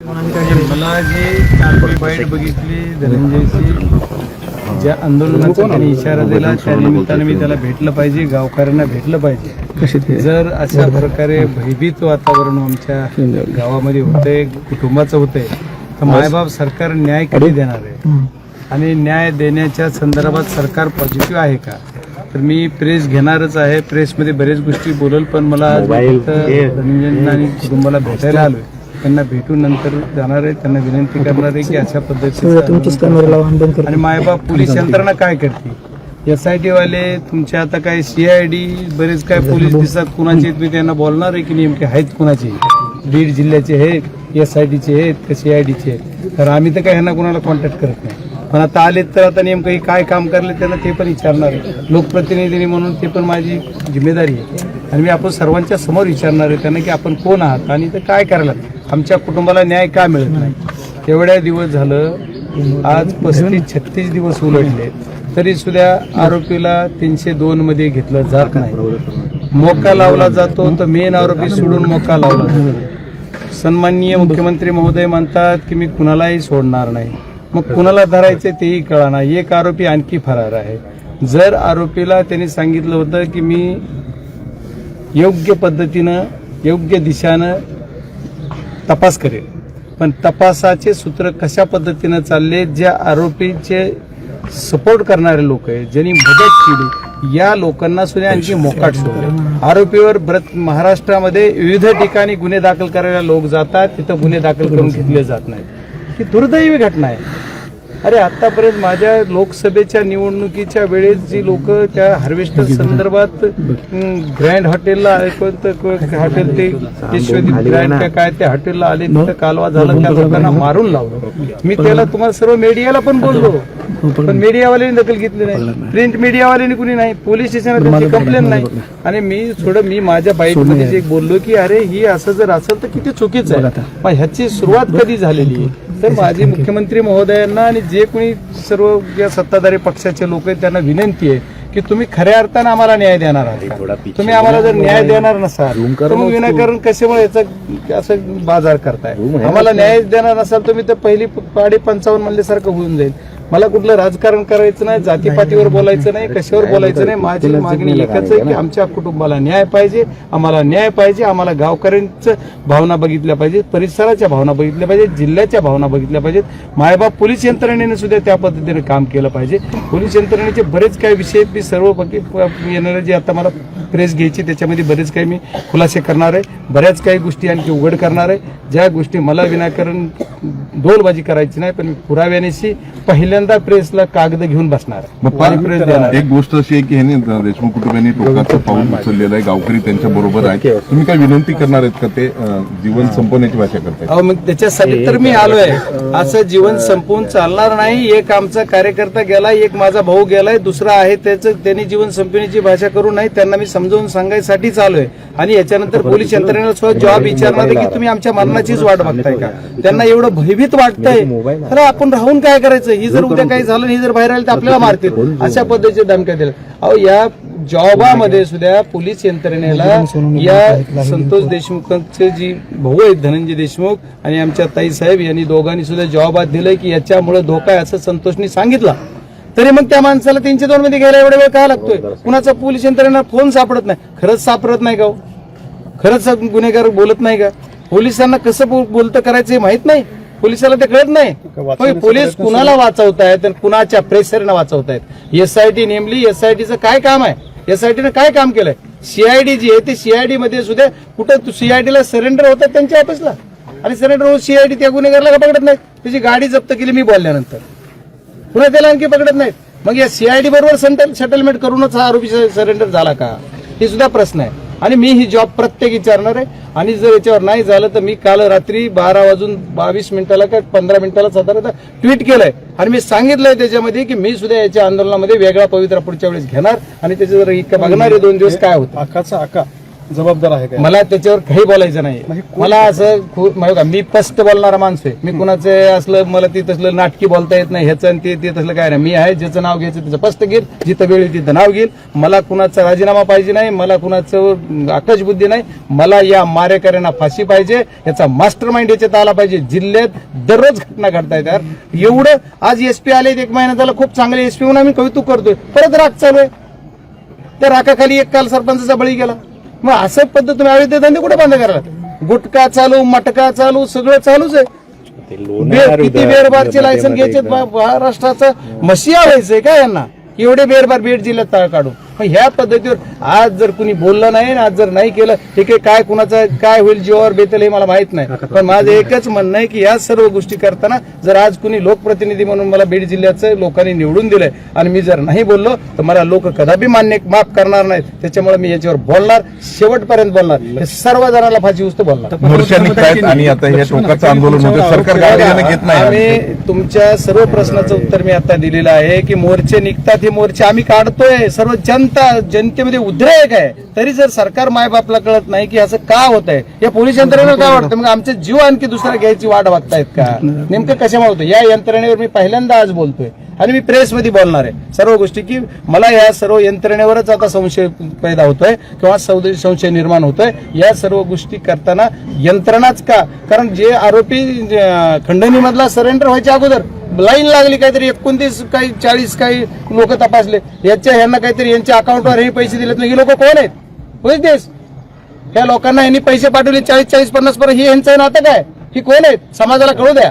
मला जी काल बाईट बघितली धनंजयची ज्या आंदोलनाचा त्यांनी इशारा दिला त्या निमित्तानं मी त्याला भेटलं पाहिजे गावकऱ्यांना भेटलं पाहिजे जर अशा प्रकारे भयभीत वातावरण आमच्या गावामध्ये होतंय कुटुंबाचं होतंय तर मायबाप सरकार न्याय कधी देणार आहे आणि न्याय देण्याच्या संदर्भात सरकार पॉझिटिव्ह आहे का तर मी प्रेस घेणारच आहे प्रेसमध्ये बरेच गोष्टी बोलल पण मला धनंजय आणि कुटुंबाला भेटायला आलोय. त्यांना भेटून नंतर जाणार आहे त्यांना विनंती करणार आहे की अशा पद्धतीचं आणि मायबाप पोलीस यंत्रणा काय करते? एस आय टी वाले तुमचे आता काय सीआयडी बरेच काय पोलीस दिसतात कुणाचे मी त्यांना बोलणार आहे की नेमके आहेत कुणाचे? बीड जिल्ह्याचे आहेत एस आय टीचे आहेत का सीआयडीचे आहेत? तर आम्ही तर काय ह्यांना कुणाला कॉन्टॅक्ट करत नाही. पण आता आलेत तर आता नेमकं हे काय काम करले त्यांना ते पण विचारणार आहे. लोकप्रतिनिधी म्हणून ते पण माझी जिम्मेदारी आहे. आणि मी आपण सर्वांच्या समोर विचारणार आहे त्यांना की आपण कोण आहात आणि ते काय करायला आमच्या कुटुंबाला न्याय का मिळत नाही? एवढ्या दिवस झालं आज पस्तीस छत्तीस दिवस उलटले तरी सुद्धा आरोपीला तीनशे दोन मध्ये घेतलं जात नाही. मोका लावला जातो तर मेन आरोपी सोडून मोका लावला जातो. सन्माननीय मुख्यमंत्री महोदय म्हणतात की मी कुणालाही सोडणार नाही. मग कुणाला धरायचे तेही कळाना. एक आरोपी आणखी फरार आहे. जर आरोपीला त्यांनी सांगितलं होतं की मी योग्य पद्धतीनं योग्य दिशानं तपास करेल. पण तपासाचे सूत्र कशा पद्धतीनं चालले ज्या आरोपीचे सपोर्ट करणारे लोक आहेत ज्यांनी मदत केली या लोकांना सुद्धा आणखी मोकाट सोडले. आरोपीवर महाराष्ट्रामध्ये विविध ठिकाणी गुन्हे दाखल करायला लोक जातात तिथं गुन्हे दाखल करून घेतले जात नाहीत. ही दुर्दैवी घटना आहे. अरे आतापर्यंत माझ्या लोकसभेच्या निवडणुकीच्या वेळेस जी लोक त्या हार्वेस्टर संदर्भात ग्रँड हॉटेलला आले कोणतं हॉटेल ते विश्वदीप ग्रँड का काय त्या हॉटेलला आले तिथं कालवा झाला त्या लोकांना मारून लावलं. मी त्याला तुम्हाला सर्व मीडियाला पण बोललो. पण मीडियावाल्यांनी दखल घेतली नाही. प्रिंट मीडियावाल्यांनी कुणी नाही. पोलीस स्टेशनला त्यांची कंप्लेंट नाही. आणि मी थोडं मी माझ्या बाईकमध्ये जे बोललो की अरे ही असं जर असेल तर किती चुकीचं आहे. मग ह्याची सुरुवात कधी झालेली आहे? तर माझे मुख्यमंत्री महोदयांना आणि जे कोणी सर्व या सत्ताधारी पक्षाचे लोक आहेत त्यांना विनंती आहे की तुम्ही खऱ्या अर्थानं आम्हाला न्याय देणार आहात? तुम्ही आम्हाला जर न्याय देणार नसाल तर मग विनाकारण कशामुळे याचा असं बाजार करताय? आम्हाला न्याय देणार नसाल तुम्ही तर पहिली पाडी पंचावन्न म्हणल्यासारखं होऊन जाईल. मला कुठलं राजकारण करायचं नाही जातीपातीवर बोलायचं नाही कशावर बोलायचं नाही माझी मागणी एकच आहे की आमच्या कुटुंबाला न्याय पाहिजे आम्हाला न्याय पाहिजे आम्हाला गावकऱ्यांचं भावना बघितल्या पाहिजेत परिसराच्या भावना बघितल्या पाहिजेत जिल्ह्याच्या भावना बघितल्या पाहिजेत. मायबाप पोलीस यंत्रणेने सुद्धा त्या पद्धतीने काम केलं पाहिजे. पोलीस यंत्रणेचे बरेच काही विषय मी सर्व येणारे जे आता मला प्रेस घ्यायची त्याच्यामध्ये बरेच काही मी खुलासे करणार आहे. बऱ्याच काही गोष्टी आणखी उघड करणार आहे. ज्या गोष्टी मला विनाकारण डोलबाजी करायची नाही पण मी पुराव्यानेशी पहिल्यांदा प्रेसला कागद घेऊन बसणार आहे. मग आणि प्रेस देणार. फार आहे. एक गोष्ट अशी आहे की ह्यांनी देशमुख कुटुंबियांनी टोकाचं पाऊल उचललेलं आहे. गावकरी त्यांच्या बरोबर आहेत तुम्ही काय विनंती करणार आहेत का ते जीवन संपवण्याची भाषा करतायत अहो मग त्याच्यासाठी तर मी आलोय. असं जीवन संपवून चालणार नाही. एक आमचा कार्यकर्ता गेलाय एक माझा भाऊ गेलाय दुसरा आहे त्याचं त्यांनी जीवन संपवण्याची भाषा करू नाही त्यांना मी समजावून सांगायसाठीच आलोय. आणि याच्यानंतर पोलीस यंत्रणेला सुद्धा जॉब विचारणार आहे की तुम्ही आमच्या मरणाचीच वाट बघताय का? त्यांना एवढं भयभीत वाटतंय. खरं आपण राहून काय करायचं? ही जर उद्या काही झालं आणि ही जर बाहेर आली तर आपल्याला मारतील. अशा पद्धतीचे धमक्या दिल्या. अहो या जॉबामध्ये सुद्धा पोलीस यंत्रणेला या संतोष देशमुखांचे जी भाऊ आहेत धनंजय देशमुख आणि आमच्या ताई साहेब यांनी दोघांनी सुद्धा जॉबात दिलंय की याच्यामुळे धोका आहे असं संतोषनी सांगितलं. तरी मग त्या माणसाला तीनशे दोन मध्ये घ्यायला एवढा वेळ का लागतोय? कुणाचा पोलीस यंत्रणेला फोन सापडत नाही? खरंच सापडत नाही का हो? खरंच गुन्हेगार बोलत नाही का? पोलिसांना कसं बोल- बोलतं करायचं हे माहीत नाही? पोलिसाला ते कळत नाही. पोलीस कुणाला वाचवतायत आणि कुणाच्या प्रेशरनं वाचवतायत? एसआयटी नेमली एसआयटीचं काय काम आहे? एसआयटीनं काय काम केलंय? सीआयडी जी आहे ते सीआयडी मध्ये सुद्धा कुठं सीआयडीला सरेंडर होतात त्यांच्या ऑफिसला आणि सरेंडर होऊन सीआयडी त्या गुन्हेगारला का पकडत नाही त्याची गाडी जप्त केली मी बोलल्यानंतर. पुन्हा त्याला आणखी पकडत नाहीत. मग या सीआयडी बरोबर सेंटल सेटलमेंट करूनच हा आरोपी सरेंडर झाला का? हे सुद्धा प्रश्न आहे. आणि मी ही जॉब प्रत्येक विचारणार आहे. आणि जर याच्यावर नाही झालं तर मी काल रात्री बारा वाजून बावीस मिनिटाला का पंधरा मिनिटाला साधारणतः ट्विट केलंय. आणि मी सांगितलंय त्याच्यामध्ये की मी सुद्धा याच्या आंदोलनामध्ये वेगळा पवित्रा पुढच्या वेळेस घेणार आणि त्याच्या जर इतकं बघणार आहे दोन दिवस काय होतं. आकाचा आका. जबाबदार आहे काय? मला त्याच्यावर काही बोलायचं नाही. म्हणजे मला असं खूप म्हणजे मी स्पष्ट बोलणारा माणूस आहे. मी कुणाचं असलं मला ते तसलं नाटकी बोलता येत नाही. ह्याचं ते ते तसलं काय नाही. मी आहे ज्याचं नाव घ्यायचं त्याचं स्पष्ट घेईल जिथं वेळ तिथं नाव घेईल. मला कुणाचा राजीनामा पाहिजे नाही मला कुणाचं आकाश बुद्धी नाही. मला या मारेकऱ्यांना फाशी पाहिजे याचा मास्टर माइंड याच्यात आला पाहिजे. जिल्ह्यात दररोज घटना घडतायत यार. एवढं आज एसपी आले एक महिना झाला खूप चांगले एसपी म्हणून आम्ही कौतुक करतोय. परत राग चालू आहे. त्या राखाखाली एक काल सरपंचाचा बळी गेला. मग असं पद्धत तुम्ही अवैध धंदे कुठे बंद करा गुटखा चालू मटका चालू सगळं चालूच आहे. बेर- किती बेरबारचे लायसन घ्यायचे महाराष्ट्राचं मशिया व्हायचंय का यांना? एवढे बेरबार बीड जिल्ह्यात तळ काढून. ह्या पद्धतीवर आज जर कुणी बोललं नाही आणि आज जर नाही केलं हे काही काय कुणाचं काय होईल जीवावर बेतेल हे मला माहीत नाही. पण माझं एकच म्हणणं आहे की या सर्व गोष्टी करताना जर आज कुणी लोकप्रतिनिधी म्हणून मला बीड जिल्ह्याचं लोकांनी निवडून दिलंय आणि मी जर नाही बोललो तर मला लोक कदापि मान्य माफ करणार नाहीत. त्याच्यामुळे मी याच्यावर बोलणार शेवटपर्यंत बोलणार. हे सर्व जणांना फाशी उचत बोलणार. आणि आता हे टोकाचं आंदोलन होतं सरकार आम्ही तुमच्या सर्व प्रश्नाचं उत्तर मी आता दिलेलं आहे की मोर्चे निघतात हे मोर्चे आम्ही काढतोय सर्व जनता जनतेमध्ये उद्रेक आहे तरी जर सरकार मायबापला कळत नाही की असं का होत आहे या पोलीस यंत्रणेला काय वाटतं? मग आमचे जीव आणखी दुसरा घ्यायची वाट बघतायत का? नेमकं कशामुळे होतं या यंत्रणेवर मी पहिल्यांदा आज बोलतोय आणि मी प्रेसमध्ये बोलणार आहे. सर्व गोष्टी की मला या सर्व यंत्रणेवरच आता संशय पैदा होतोय किंवा संशय निर्माण होतोय. या सर्व गोष्टी करताना यंत्रणाच का? कारण जे आरोपी खंडणी मधला सरेंडर व्हायच्या अगोदर लाईन लागली काहीतरी एकोणतीस काही चाळीस काही लोक तपासले. याच्या यांना काहीतरी यांच्या अकाउंटवर हे पैसे दिलेत नाही. हे लोक कोण आहेत? पोलीस देश. या लोकांना यांनी पैसे पाठवले चाळीस चाळीस पन्नास पर्यंत. हे यांचं नातं काय? ही कोण आहेत? समाजाला कळू द्या.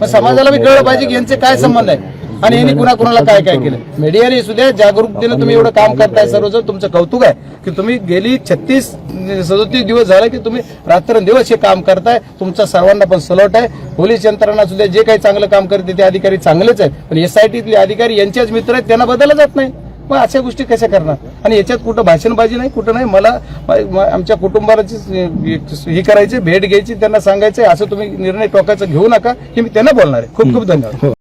मग समाजाला बी कळलं पाहिजे की यांचे काय संबंध आहे. आणि यांनी कुणा कुणाला काय काय केलं? मीडियाने सुद्धा जागरूकतेनं तुम्ही एवढं काम करताय सर्वजण तुमचं कौतुक आहे की तुम्ही गेली छत्तीस सदोतीस दिवस झाले की तुम्ही रात्रंदिवस हे काम करताय तुमचा सर्वांना पण सलोट आहे. पोलीस यंत्रणा सुद्धा जे काही चांगलं काम करते ते अधिकारी चांगलेच आहेत. पण एसआयटीतले अधिकारी यांचेच मित्र आहेत त्यांना बदलला जात नाही. मग अशा गोष्टी कशा करणार? आणि याच्यात कुठं भाषणबाजी नाही कुठं नाही? मला आमच्या कुटुंबाची ही करायची भेट घ्यायची त्यांना सांगायचं असं तुम्ही निर्णय टोकाचा घेऊ नका हे मी त्यांना बोलणार आहे. खूप खूप धन्यवाद.